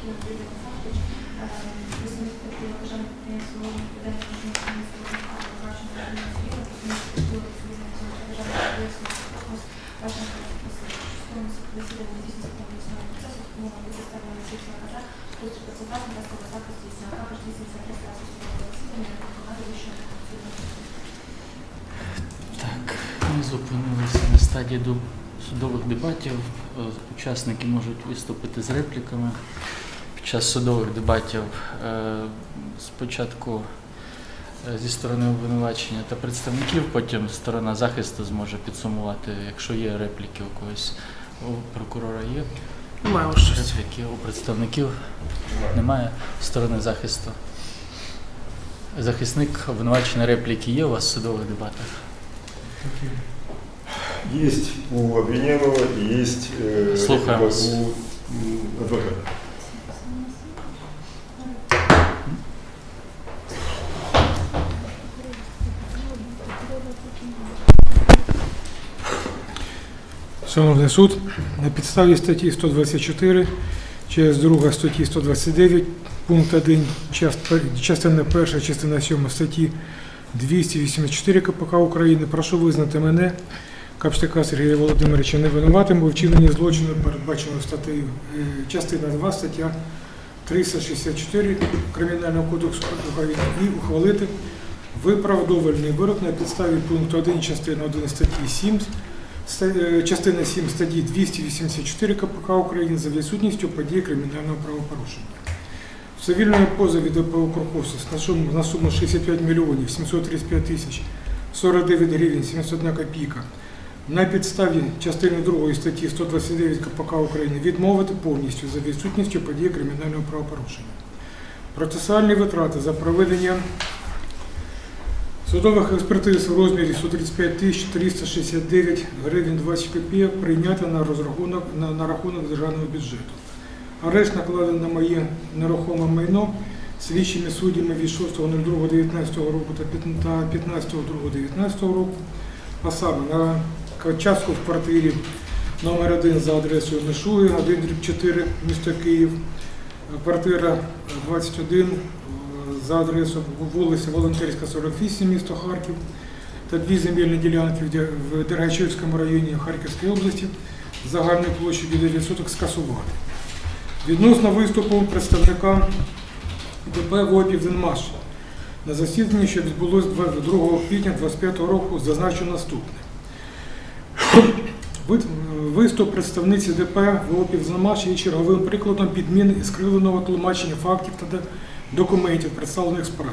Київ Юрій Олександрович, висунути такі державне підприємство «Молодь Південне Журналістське міського а Бачення Державного Союзу, Космічної культури, Союзу державного підприємства. Так, ми зупинилися на стадії до судових дебатів. Е, Учасники можуть виступити з репліками. Під час судових дебатів е, спочатку е, зі сторони обвинувачення та представників, потім сторона захисту зможе підсумувати, якщо є репліки у когось. У прокурора є Немає репліки, у представників немає сторони захисту. Захисник обвинувачення репліки є у вас в судових дебатах? Есть у обвиняемого, есть э, Слухаем у адвоката. Шановний суд, на підставі статті 124, через 2 статті 129, пункт 1, частина 1, частина 7 статті 284 КПК України, прошу визнати мене, Капштака Сергія Володимировича, невинуватим у вчиненні злочину, передбаченого статтею е, частина 2, стаття 364 Кримінального кодексу України і ухвалити виправдовувальний вирок на підставі пункту 1 частини 1 статті 7 Е, частина 7 статті 284 КПК України за відсутністю подій кримінального правопорушення. В цивільному позові ДПО «Крокосис» на суму, на суму 65 мільйонів 735 тисяч 49 гривень 71 копійка на підставі частини 2 статті 129 КПК України відмовити повністю за відсутністю подій кримінального правопорушення. Процесуальні витрати за проведення Судових експертиз в розмірі 135 тисяч 369 гривень 20 копійок прийнято на розрахунок на, на рахунок державного бюджету. Арешт накладено на моє нерухоме майно слідчими суддями від 6.02.19 року та п'ят- 15.02.19 року, а саме на к- частку в квартирі номер 1 за адресою Мишуї, 1 4 місто Київ, квартира 21 за адресою вулиця Волонтерська, 48, місто Харків, та дві земельні ділянки в Дергачівському районі Харківської області загальною площею 9 соток скасувати. Відносно виступу представника ДП ВО «Південмаш» на засіданні, що відбулось 2 квітня 2025 року, зазначено наступне. Виступ представниці ДП ВО «Південмаш» є черговим прикладом підміни і скривленого тлумачення фактів та документів, представлених в справі.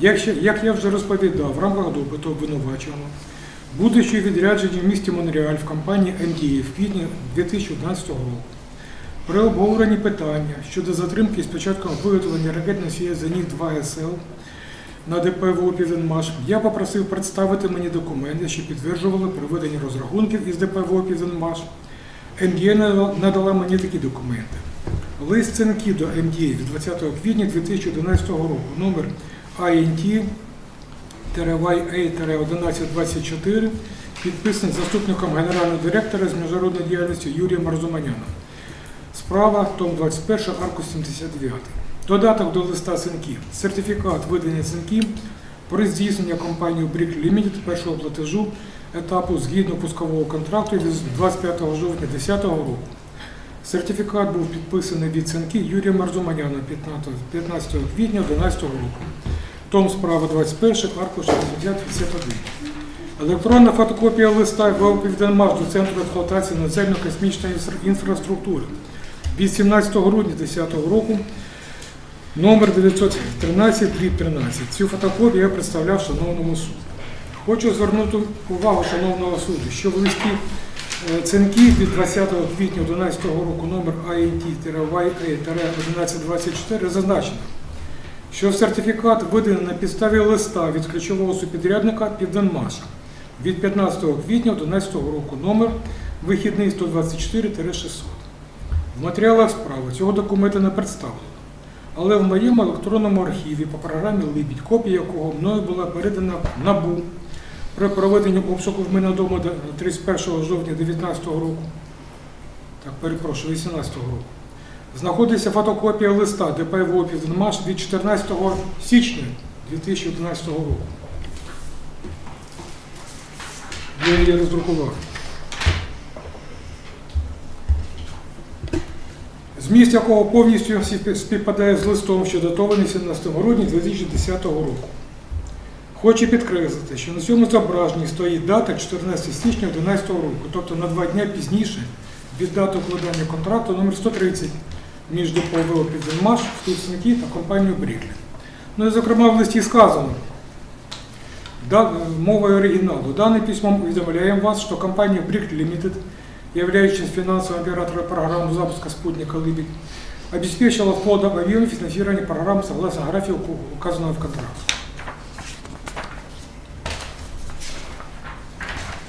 Як, я вже розповідав, в рамках допиту обвинуваченого, будучи відряджені в місті Монреаль в компанії МДІ в квітні 2011 року, при обговоренні питання щодо затримки з початком виготовлення ракет-носія «Зеніт-2 СЛ» на ДП ВО «Південмаш», я попросив представити мені документи, що підтверджували проведення розрахунків із ДП ВО «Південмаш». Надала- надала мені такі документи. Лист Ценки до МДА від 20 квітня 2011 року, номер INT-YA-1124, підписаний заступником генерального директора з міжнародної діяльності Юрієм Марзуманяном. Справа, том 21, аркус 79. Додаток до листа Ценки. Сертифікат видання Ценки про здійснення компанією Brick Limited першого платежу етапу згідно пускового контракту від 25 жовтня 2010 року. Сертифікат був підписаний від Ценки Юрія Марзуманяна 15, 15 квітня 2011 року. Том справа 21, аркуш 6051. Електронна фотокопія листа ВО «Південмаш» до Центру експлуатації надземно-космічної інфраструктури від 17 грудня 2010 року, номер 913 13. Цю фотокопію я представляв шановному суду. Хочу звернути увагу шановного суду, що в листі е, Ценки від 20 квітня 2011 року номер INT-YA-1124 зазначено, що сертифікат виданий на підставі листа від ключового субпідрядника Південмаша від 15 квітня 2011 року номер вихідний 124-600. В матеріалах справи цього документа не представлено. Але в моєму електронному архіві по програмі Либідь, копія якого мною була передана НАБУ при проведенні обшуку в мене вдома 31 жовтня 2019 року, так, перепрошую, 2018 року, знаходиться фотокопія листа ДП «Південмаш» від 14 січня 2011 року. Я її роздрукував. Зміст якого повністю співпадає з листом, що датований 17 грудня 2010 року. Хочу підкреслити, що на цьому зображенні стоїть дата 14 січня 2011 року, тобто на два дні пізніше від дати укладання контракту номер 130 між ДПО ВО «Південмаш», Вступсники та компанією Бріклі. Ну і зокрема в листі сказано, да, мовою оригіналу, данным письмом уведомляем вас, что компания Brick Limited, являющаяся финансовым оператором программы запуска спутника «Лыбедь», обеспечила входом объем финансирования программы согласно графику, указанного в контракте.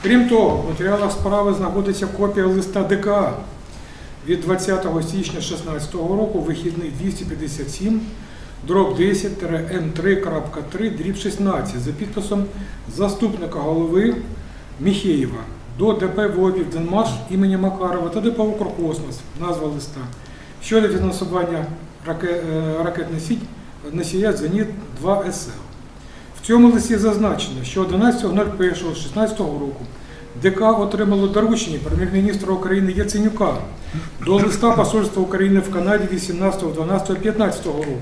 Крім того, в матеріалах справи знаходиться копія листа ДКА від 20 січня 2016 року, вихідний 257, дроб 10 М3.3, дріб 16 за підписом заступника голови Міхеєва до ДП ВО «Південмаш» імені Макарова та ДП «Укркосмос» назва листа щодо фінансування е, ракет-носій- носія «Зеніт-2 СЛ». В цьому листі зазначено, що 11.01.16 року ДК отримало доручення прем'єр-міністра України Яценюка до листа Посольства України в Канаді 18.12.15 року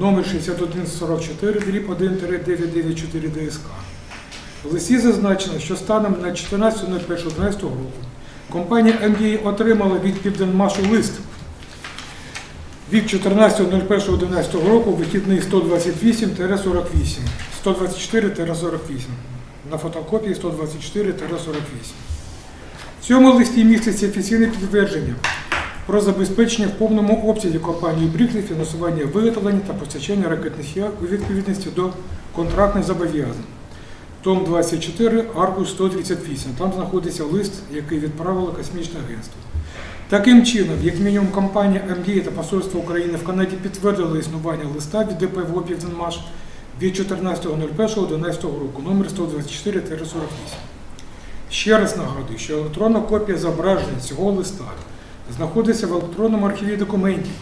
номер 6144 дріб 1-994 ДСК. В листі зазначено, що станом на 14.01.12 року компанія МДА отримала від Південмашу лист від 14.01.11 року вихідний 128-48, 124-48, на фотокопії 124-48. В цьому листі міститься офіційне підтвердження про забезпечення в повному обсязі компанії Бріклі фінансування виготовлення та постачання ракетних у відповідності до контрактних зобов'язань. Том 24, аркуш 138. Там знаходиться лист, який відправило космічне агентство. Таким чином, як мінімум, компанія МДА та Посольство України в Канаді підтвердили існування листа від ДП ВО «Південмаш» від 14.01.2011 року, номер 124-48. Ще раз нагадую, що електронна копія зображення цього листа знаходиться в електронному архіві документів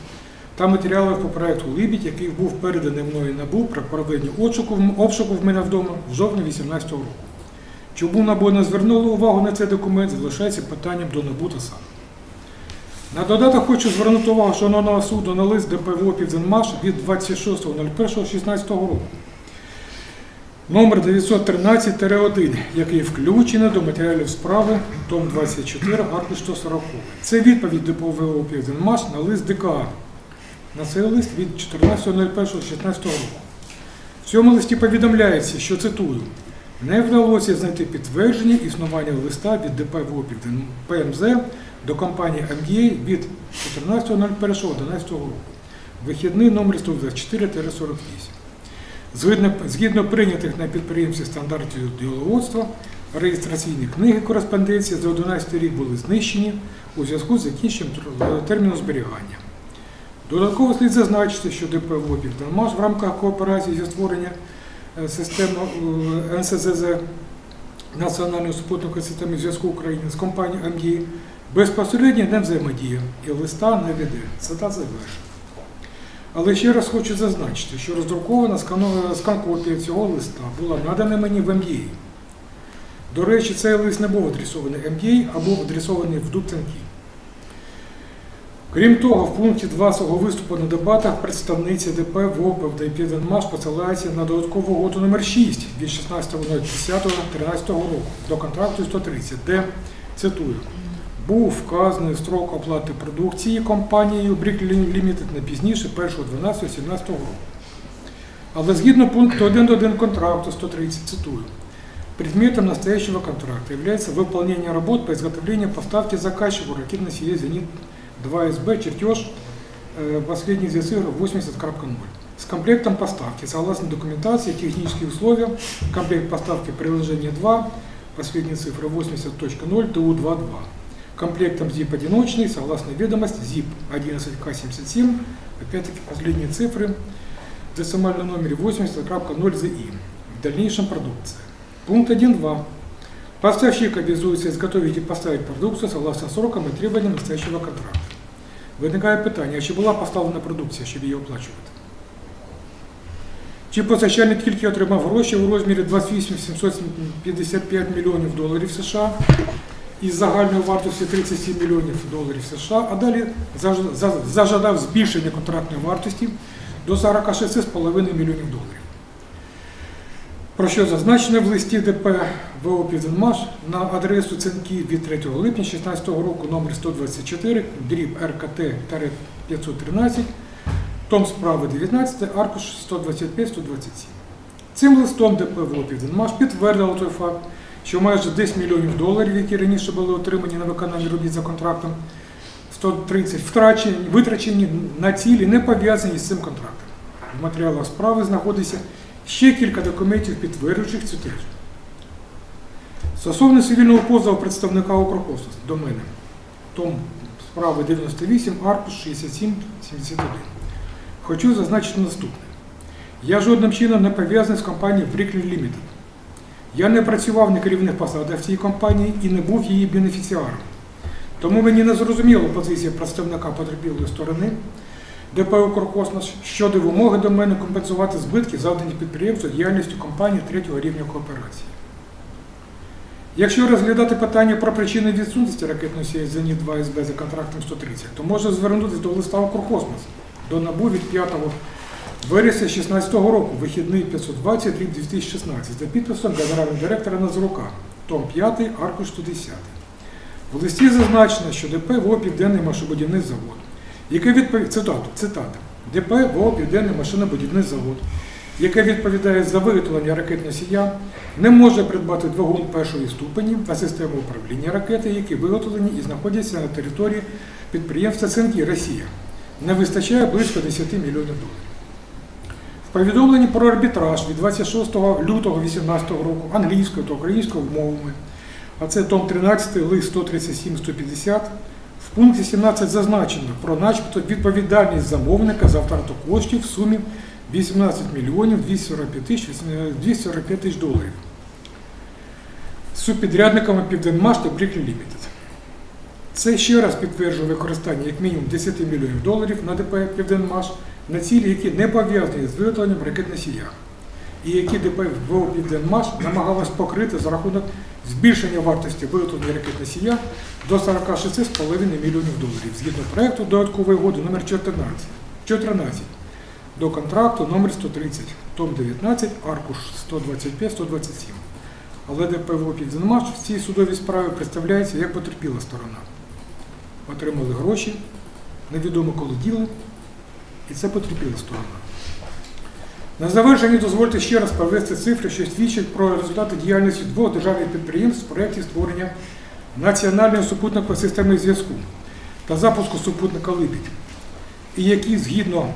та матеріалів по проекту Либідь, який був переданий мною НАБУ при проведенні обшуку, обшуку в мене вдома в жовтні 2018 року. Чому НАБУ не звернуло увагу на цей документ, залишається питанням до НАБУ та САП. На додаток хочу звернути увагу шановного суду на лист ДПВО «Південмаш» від 26.01.16 року. Номер 913-1, який включений до матеріалів справи, том 24, аркуш 140. Це відповідь ДПВО «Південмаш» на лист ДКА. На цей лист від 14.01.16 року. В цьому листі повідомляється, що цитую, не вдалося знайти підтвердження існування листа від ДП ПМЗ до компанії МДА від 14.01.11 року. Вихідний номер 124-48. Згідно, згідно прийнятих на підприємстві стандартів діловодства, реєстраційні книги кореспонденції за 11 рік були знищені у зв'язку з закінченням терміну зберігання. Додатково слід зазначити, що ДП «ВО «Південмаш» в рамках кооперації зі створення е, системи е, НСЗЗ Національної супутникової системи зв'язку України з компанією МДІ безпосередньо не взаємодіє і листа не веде. Цитата завершена. Але ще раз хочу зазначити, що роздрукована скан-копія цього листа була надана мені в МДА. До речі, цей лист не був адресований МДА, а був адресований в Дубцянки. Крім того, в пункті 2 свого виступу на дебатах представниці ДП ВОП та посилається на додаткову угоду номер 6 від 16.10.13 року до контракту 130, де, цитую, був вказаний строк оплати продукції компанією Brick Limited не пізніше 1.12.17 року. Але згідно пункту 1.1 контракту 130, цитую, предметом настоящего контракта является выполнение работ по изготовлению поставки заказчику ракетно-сия «Зенит-2СБ» чертеж э, последних две цифры 80.0 с комплектом поставки согласно документации технические условия комплект поставки приложение 2 последние цифры 80.0 ТУ-22 комплектом ZIP одиночный согласно ведомости ZIP 11К77 опять-таки последние цифры в децимальном номере 80.0 ЗИ в дальнейшем продукция Пункт 1.2. Поставщик обязуется изготовить и поставить продукцию согласно срокам и требованиям настоящего контракта. Виникає питання, а чи була поставлена продукція, щоб її оплачувати? Чи постачальник тільки отримав гроші у розмірі 28 755 мільйонів доларів США із загальною вартості 37 мільйонів доларів США, а далі зажадав збільшення контрактної вартості до 46,5 мільйонів доларів. Про що зазначено в листі ДП ВО «Південмаш» на адресу Цинків від 3 липня 2016 року номер 124, дріб РКТ-513, том справи 19, аркуш 125-127. Цим листом ДП ВО «Південмаш» підтвердило той факт, що майже 10 мільйонів доларів, які раніше були отримані на виконання робіт за контрактом, 130 втрачені, витрачені на цілі, не пов'язані з цим контрактом. В матеріалах справи знаходиться ще кілька документів, підтверджуючих цю тезу. Стосовно цивільного позову представника Укркосмос до мене, том справи 98, аркуш 67, 71. Хочу зазначити наступне. Я жодним чином не пов'язаний з компанією Bricklin Limited. Я не працював на керівних посадах в цій компанії і не був її бенефіціаром. Тому мені не зрозуміла позиція представника потерпілої сторони ДП «Укркосмос» щодо вимоги до мене компенсувати збитки, завдані підприємству діяльністю компанії третього рівня кооперації. Якщо розглядати питання про причини відсутності ракетної сії «Зеніт 2 СБ» за контрактом 130, то можна звернутися до листа «Укркосмос» до НАБУ від 5 вересня 2016 року, вихідний 520 рік 2016, за підписом генерального директора Назрука, том 5, аркуш 110. В листі зазначено, що ДП ВО «Південний машинобудівний завод», яке відповідає, цитату, цитата, ДП ВО «Південний машинобудівний завод», яке відповідає за виготовлення ракет-носія, не може придбати двигун першої ступені та систему управління ракети, які виготовлені і знаходяться на території підприємства Цинки Росія. Не вистачає близько 10 мільйонів доларів. В повідомленні про арбітраж від 26 лютого 2018 року англійською та українською мовами, а це том 13, лист 137-150, в пункті 17 зазначено про начебто відповідальність замовника за втрату коштів в сумі 18 мільйонів 245 тисяч 245 тисяч доларів. З субпідрядниками Південмаш та Бріклі Лімітед. Це ще раз підтверджує використання як мінімум 10 мільйонів доларів на ДП Південмаш на цілі, які не пов'язані з виготовленням ракет носія, і які ДП ВО Південмаш намагалась покрити за рахунок збільшення вартості виготовлення ракет носія до 46,5 мільйонів доларів згідно проекту додаткової угоди номер 14, 14 до контракту номер 130, том 19, аркуш 125-127. Але ДП ВО Південмаш в цій судовій справі представляється як потерпіла сторона. Отримали гроші, невідомо коли діли, і це потерпіла сторона. На завершення дозвольте ще раз провести цифри, що свідчать про результати діяльності двох державних підприємств в проєкті створення національної супутникової системи зв'язку та запуску супутника Либідь, і які, згідно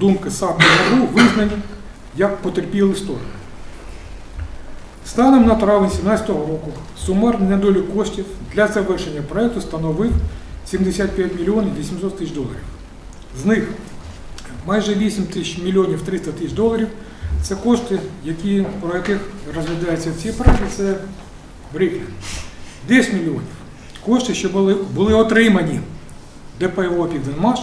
думки САП НАБУ, визнані як потерпіли сторони. Станом на травень 2017 року сумарний недолік коштів для завершення проєкту становив 75 мільйонів 800 тисяч доларів. З них майже 8 тисяч мільйонів 300 тисяч доларів це кошти, які, про яких розглядаються ці проекти, це Бриклін. 10 мільйонів. Кошти, що були, були отримані ДПО Південмаш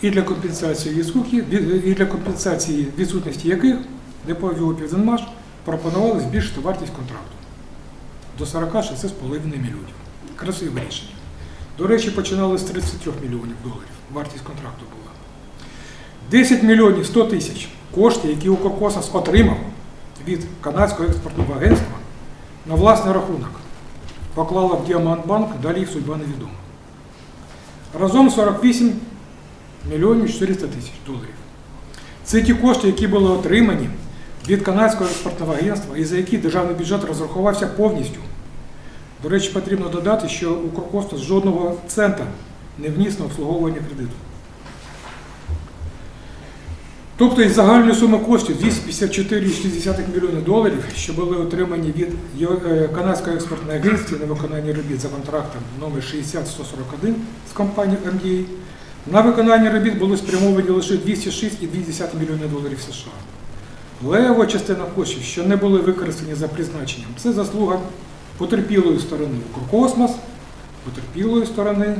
і для компенсації відсутки, і для компенсації відсутності яких ДПО Південмаш пропонували збільшити вартість контракту до 46,5 мільйонів. Красиве рішення. До речі, починали з 33 мільйонів доларів. Вартість контракту була. 10 мільйонів 100 тисяч кошти, які Укркосмос отримав від канадського експортного агентства на власний рахунок. Поклала в Діамантбанк, далі їх судьба невідома. Разом 48 мільйонів 400 тисяч доларів. Це ті кошти, які були отримані від канадського експортного агентства і за які державний бюджет розрахувався повністю. До речі, потрібно додати, що Укркосмос жодного цента не вніс на обслуговування кредиту. Тобто із загальної суми коштів 254,6 мільйони доларів, що були отримані від е, канадського експортного агентства на виконання робіт за контрактом номер 60141 з компанією MDA, на виконання робіт було спрямовані лише 206,2 мільйони доларів США. Лева частина коштів, що не були використані за призначенням, це заслуга потерпілої сторони Укркосмос, потерпілої сторони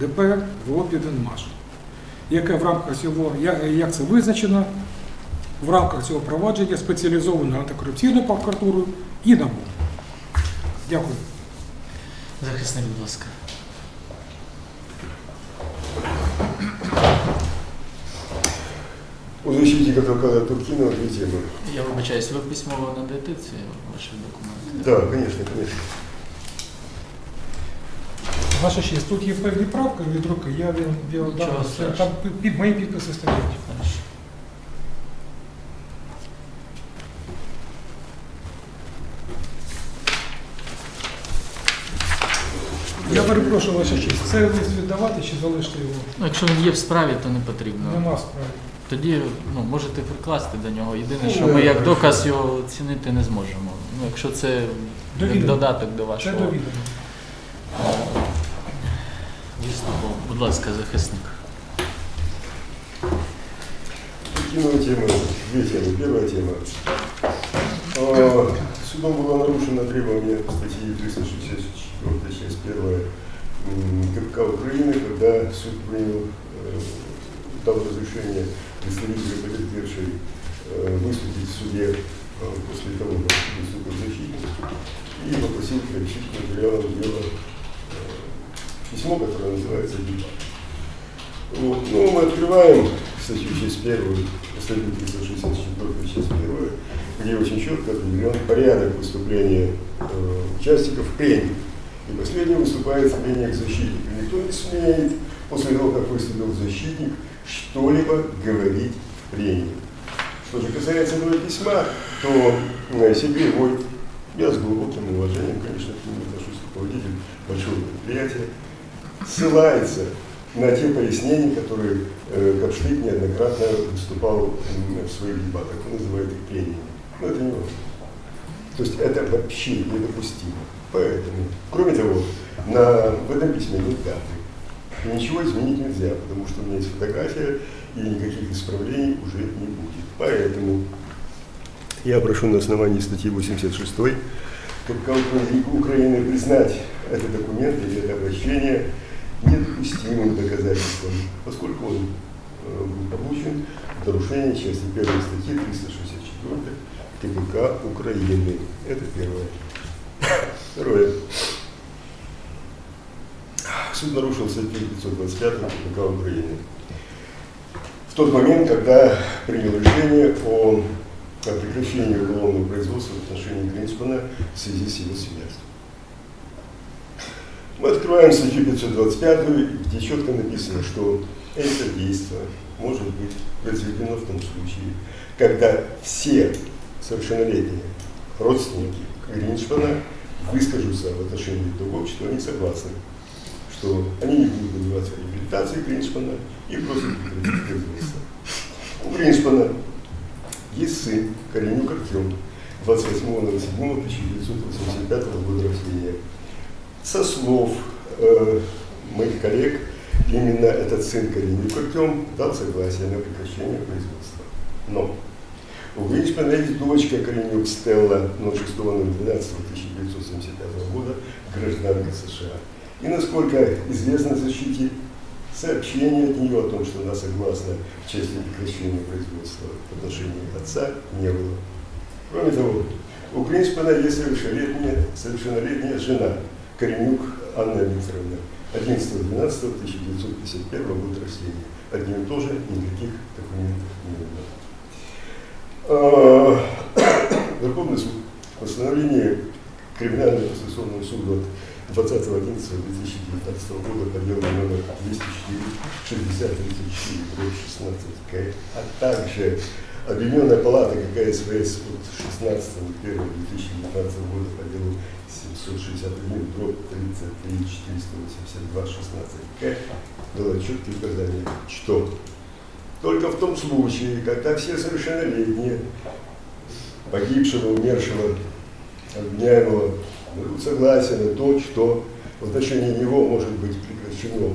ДП ВО «Південмаш», яке в рамках цього, як це визначено, в рамках цього провадження спеціалізованою антикорупційною прокуратурою і НАБУ. Дякую. Захисник, будь ласка. У защитника Толкана Туркинова две темы. Я вибачаюсь, ви письмово надаєте ці ваші документи? Да, конечно, конечно. Ваша честь, тут є певні правки від руки, я він Нічого віддав, там під- під мої підписи стоять. Я перепрошую, ваша честь, це лист віддавати чи залишити його? Ну, якщо він є в справі, то не потрібно. Нема справи. Тоді ну, можете прикласти до нього. Єдине, Ну, що ми як доказ його оцінити не зможемо. Ну, якщо це як Довідомо. додаток до Це вашого довідомо. Будь ласка, захисник. Туркинова тема, две темы. Первая тема. А, Судом было нарушено требование статьи 364, часть 1 КПК Украины, когда суд принял, э, дал разрешение представителю потерпевшей э, выступить в суде э, после того, как выступил защитник, и попросил приобщить к материалам дела письмо, которое называется «Дебат». Вот. Ну, мы открываем статью часть первую, статью 364, часть первую, где очень четко определен порядок выступления э, участников в прении. И последним выступает в прениях защитник. Никто не смеет, после того, как выступил защитник, что-либо говорить в прении. Что же касается этого письма, то э, себе мой, я с глубоким уважением, конечно, к нему отношусь руководитель большого предприятия, ссылается на те пояснения, которые э, Капшлик неоднократно выступал в своих дебатах. Он называет их плениями. Но это не важно. То есть это вообще недопустимо. Поэтому, кроме того, на, в этом письме нет даты. Ничего изменить нельзя, потому что у меня есть фотография, и никаких исправлений уже не будет. Поэтому я прошу на основании статьи 86 КПК Украины признать этот документ или это обращение недопустимым доказательством, поскольку он э, был получен в нарушении части 1 статьи 364 КПК Украины. Это первое. Второе. Суд нарушил статью 525 КПК Украины. В тот момент, когда принял решение о, прекращении уголовного производства в отношении Гринспана в связи с его смертью. Мы открываем статью 525, где четко написано, что это действие может быть произведено в том случае, когда все совершеннолетние родственники Гриншпана выскажутся в отношении того, что они согласны, что они не будут добиваться реабилитации Гриншпана и просят прекратить производство. У Гриншпана есть сын Коренюк Артем, 28.07.1985 года рождения. Со слов э, моих коллег, именно этот сын Артем дал согласие на прекращение производства. Но у Гриншпана есть дочка Коренюк Стелла 06.12.1975 года, гражданка США. И насколько известно защите, сообщение от нее о том, что она согласна в части прекращения производства в отношении отца, не было. Кроме того, у Гриншпана есть совершеннолетняя, совершеннолетняя жена, Коренюк Анна Викторовна, 11.12.1951 года рождения. От нее тоже никаких документов не было. А, Верховный суд в постановлении Криминального процессуального суда от 20.11.2019 года по делу номер 204 60 34 16 К, а также Объединенная палата ККСВС от 16.01.2019 года по делу 761 дробь 33 482 16 К дала четкие указания, что только в том случае, когда все совершеннолетние погибшего, умершего, обвиняемого дадут согласие на то, что в отношении него может быть прекращено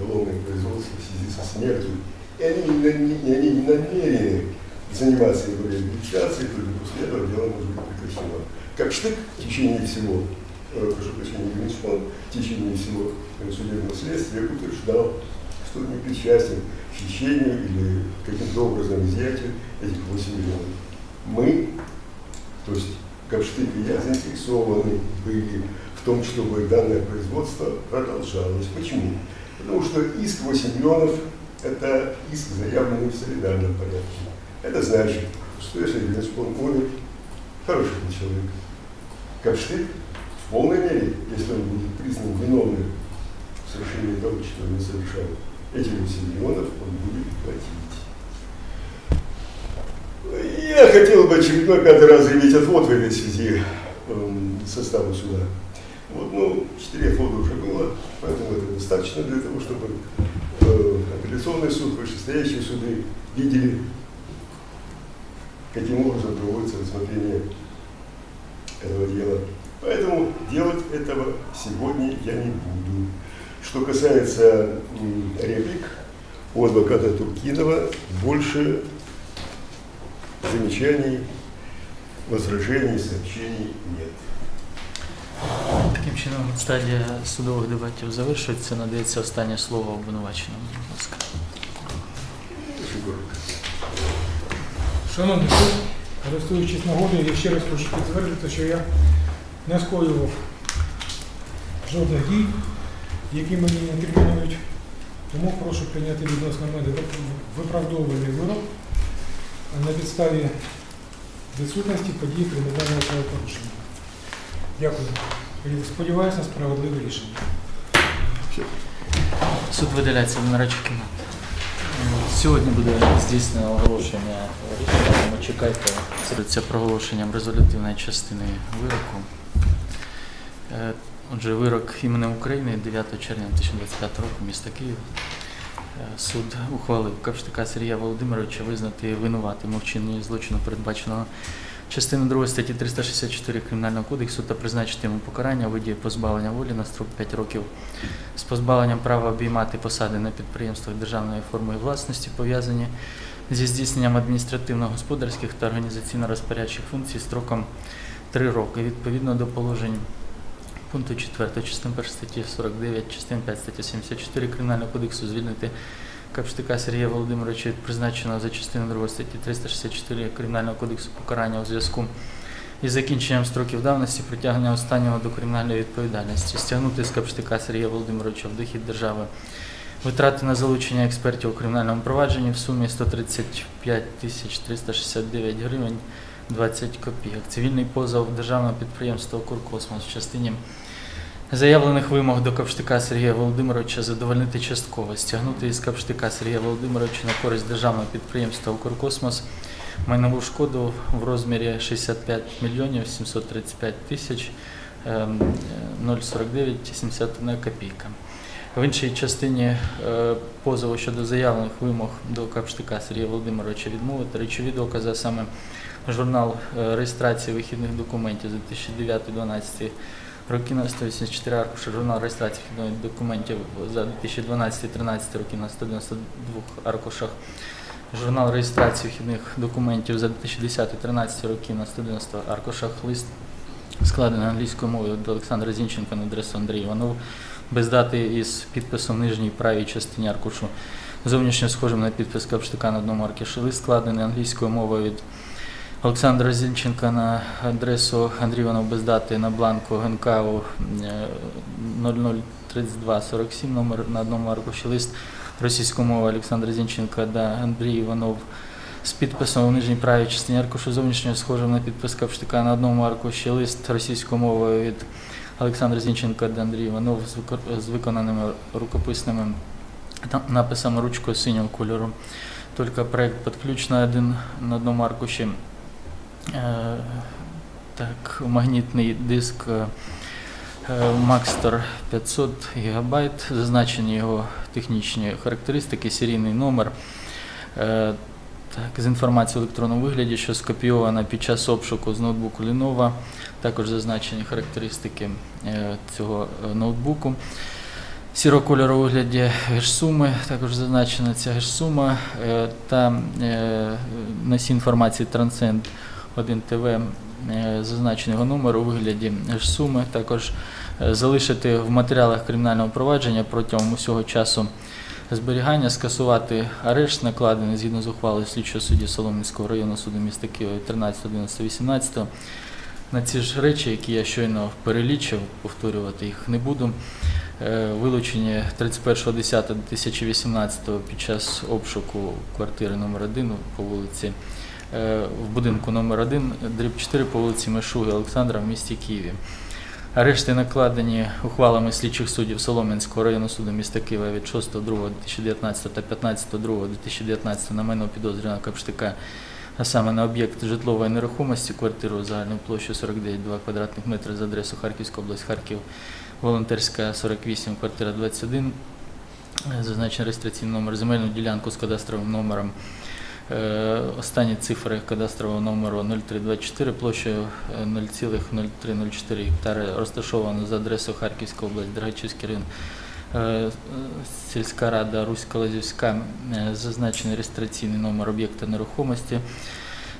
уголовное производство в связи со смертью, и они и они не намерены заниматься его реабилитацией, только после этого дело может быть прекращено. Как штык в течение всего э, прошу прощения, Гриншпан в течение всего судебного следствия утверждал, что не причастен к хищению или каким-то образом изъятию этих 8 миллионов. Мы, то есть Капштык и я заинтересованы были в том, чтобы данное производство продолжалось. Почему? Потому что иск 8 миллионов – это иск, заявленный в солидарном порядке. Это значит, что если Гриншпан умер, хороший был человек. Капштык в полной мере, если он будет признан виновным в совершении того, что он не совершал, эти 8 миллионов он будет платить. Я хотел бы очередной пятый раз заявить отвод в этой связи эм, составу суда. Вот, ну, четыре отвода уже было, поэтому это достаточно для того, чтобы э, апелляционный суд, вышестоящие суды видели, каким образом проводится рассмотрение этого дела. Поэтому делать этого сегодня я не буду. Что касается м, реплик у адвоката Туркинова, больше замечаний, возражений, сообщений нет. Таким чином, стадія судових дебатів завершується. Надається останнє слово обвинуваченому. Будь ласка. Шановний суд, користуючись нагодою, я ще раз хочу підтвердити, що я не скоював жодних дій, які мені не інкримінують. Тому прошу прийняти відносно мене виправдовуваний вирок на підставі відсутності подій кримінального правопорушення. Дякую. Сподіваюся на справедливе рішення. Суд видаляється до нарадчої кімнати. Сьогодні буде здійснено оголошення рішення, чекайте. Це проголошенням резолютивної частини вироку. Е, Отже, вирок іменем України 9 червня 2025 року, міста Київ. Е, Суд ухвалив Кавштика Сергія Володимировича визнати винуватим у вчиненні злочину, передбаченого частиною 2 статті 364 Кримінального кодексу та призначити йому покарання у виді позбавлення волі на строк 5 років. З позбавленням права обіймати посади на підприємствах державної форми власності, пов'язані зі здійсненням адміністративно-господарських та організаційно-розпорядчих функцій строком 3 роки. Відповідно до положень пункту 4 частин 1 статті 49, частин 5 статті 74 Кримінального кодексу звільнити Капштика Сергія Володимировича від призначеного за частиною 2 статті 364 Кримінального кодексу покарання у зв'язку із закінченням строків давності притягнення останнього до кримінальної відповідальності, стягнути з Капштика Сергія Володимировича в дохід держави витрати на залучення експертів у кримінальному провадженні в сумі 135 тисяч 369 гривень 20 копійок. Цивільний позов державного підприємства «Укркосмос» в частині заявлених вимог до Капштика Сергія Володимировича задовольнити частково, стягнути із Капштика Сергія Володимировича на користь державного підприємства «Укркосмос» майнову шкоду в розмірі 65 мільйонів 735 тисяч ем, е, 049 71 копійка. В іншій частині е, позову щодо заявлених вимог до Капштика Сергія Володимировича відмовити речові докази, саме журнал е, реєстрації вихідних документів за 2009-2012 роки на 184 аркуші, журнал реєстрації документів за 2012-2013 роки на 192 аркушах, журнал реєстрації вихідних документів за 2010-2013 роки на 190 аркушах, лист складений англійською мовою до Олександра Зінченка на адресу Андрій Іванов, без дати із підписом нижній правій частині аркушу, зовнішньо схожим на підпис Капштика на одному аркуші, лист складений англійською мовою від Олександра Зінченка на адресу Андрій Іванов без дати на бланку ГНКУ е, 003247 номер на одному аркуші лист російською мовою Олександра Зінченка та Андрій Іванов з підписом у нижній правій частині аркушу зовнішньо схожим на підпис Капштика на одному аркуші лист російською мовою від Олександра Зінченка та Андрій Іванов з виконаними рукописними написами ручкою синього кольору. Тільки проект підключено один на одному аркуші. Е, Так, магнітний диск Maxtor 500 ГБ, зазначені його технічні характеристики, серійний номер. Е, Так, з інформацією в електронному вигляді, що скопійована під час обшуку з ноутбуку Lenovo, також зазначені характеристики е, цього ноутбуку. Сірокольоровому вигляді геш-суми, також зазначена ця геш-сума та е, носій інформації Transcend 1 ТВ е, зазначеного номеру у вигляді суми. Також е, залишити в матеріалах кримінального провадження протягом усього часу зберігання, скасувати арешт, накладений згідно з ухвалою слідчого судді Солом'янського районного суду міста Києва від 13, 11, 18 на ці ж речі, які я щойно перелічив, повторювати їх не буду. Е, Вилучені 31.10.2018 під час обшуку квартири номер 1 по вулиці в будинку номер 1 дріб 4 по вулиці Мишуги Олександра в місті Києві. Арешти накладені ухвалами слідчих суддів Солом'янського районного суду міста Києва від 6.2.2019 та 15.2.2019 на мене підозрюваного Капштика, а саме на об'єкт житлової нерухомості, квартиру загальною площею 49,2 квадратних метри за адресу Харківська область, Харків, волонтерська 48, квартира 21, е, зазначений реєстраційний номер, земельну ділянку з кадастровим номером Е, Останні цифри кадастрового номеру 0324 площею е, 0,0304 гектари розташовано за адресою Харківська область, Драгачівський район, е, е, сільська рада Руська Лазівська, е, зазначений реєстраційний номер об'єкта нерухомості.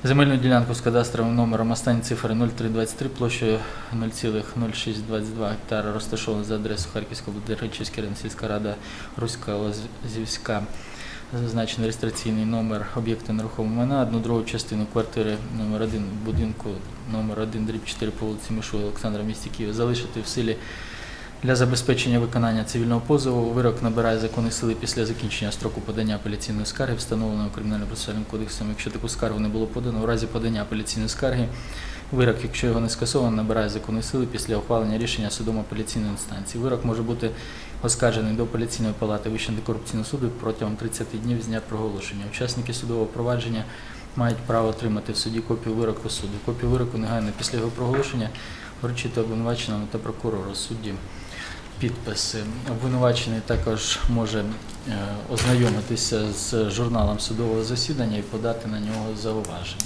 Земельну ділянку з кадастровим номером останні цифри 0323 площею 0,0622 гектара розташовано за адресою Харківська область, Драгачівський район, сільська рада Руська Лазівська. Зазначений реєстраційний номер об'єкта нерухомого майна, одну другу частину квартири номер 1 будинку номер 1 дріб 4 по вулиці Мишу Олександра в місті Києва залишити в силі для забезпечення виконання цивільного позову. Вирок набирає законної сили після закінчення строку подання апеляційної скарги, встановленого Кримінально-процесуальним кодексом. Якщо таку скаргу не було подано, у разі подання апеляційної скарги Вирок, якщо його не скасовано, набирає законної сили після ухвалення рішення судом апеляційної інстанції. Вирок може бути оскаржений до апеляційної палати Вищого антикорупційного суду протягом 30 днів з дня проголошення. Учасники судового провадження мають право отримати в суді копію вироку суду. Копію вироку негайно після його проголошення вручити обвинуваченому та прокурору судді підписи. Обвинувачений також може е, ознайомитися з журналом судового засідання і подати на нього зауваження.